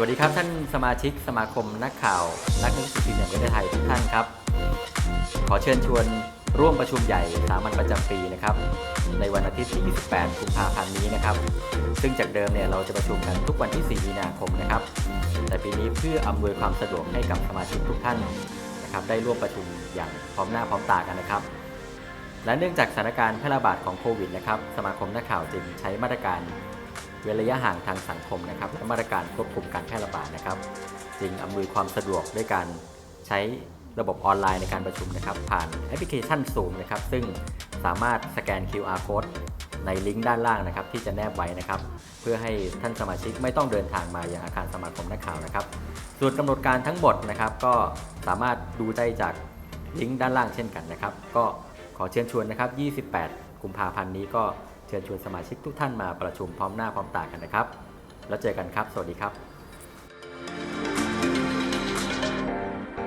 วัสดีครับท่านสมาชิกสมาคมนักข่าว นักหนังสือพิมพ์แห่งประเทศไทยทุกท่านครับ ขอเชิญชวนร่วมประชุมใหญ่สามัญประจำปีนะครับ ในวันอาทิตย์ที่ 28 กุมภาพันธ์นี้นะครับ ซึ่งจากเดิมเนี่ยเราจะประชุมกันทุกวันที่ 4 มีนาคมนะครับ แต่ปีนี้เพื่ออำนวยความสะดวกให้กับสมาชิกทุกท่านนะครับ ได้ร่วมประชุมอย่างพร้อมหน้าพร้อมตากันนะครับ และเนื่องจากสถานการณ์แพร่ระบาดของโควิดนะครับ สมาคมนักข่าวจึงใช้มาตรการ เว้นระยะห่างทางสังคมนะครับและมาตรการควบคุมการแพร่ระบาดนะครับ จึงอำนวยความสะดวกด้วยการใช้ระบบออนไลน์ในการประชุมนะครับ ผ่านแอปพลิเคชัน Zoom นะครับ ซึ่งสามารถสแกน QR code ในลิงก์ด้านล่างนะครับ ที่จะแนบไว้นะครับ เพื่อให้ท่านสมาชิกไม่ต้องเดินทางมายังอาคารสมาคมนักข่าวนะครับ ส่วนกำหนดการทั้งหมดนะครับ ก็สามารถดูได้จากลิงก์ด้านล่างเช่นกันนะครับ ก็ขอเชิญชวนนะครับ 28 กุมภาพันธ์นี้ก็ เชิญชวนสมาชิกทุกท่านมาประชุมพร้อมหน้าพร้อมตากันนะครับ แล้วเจอกันครับ สวัสดีครับ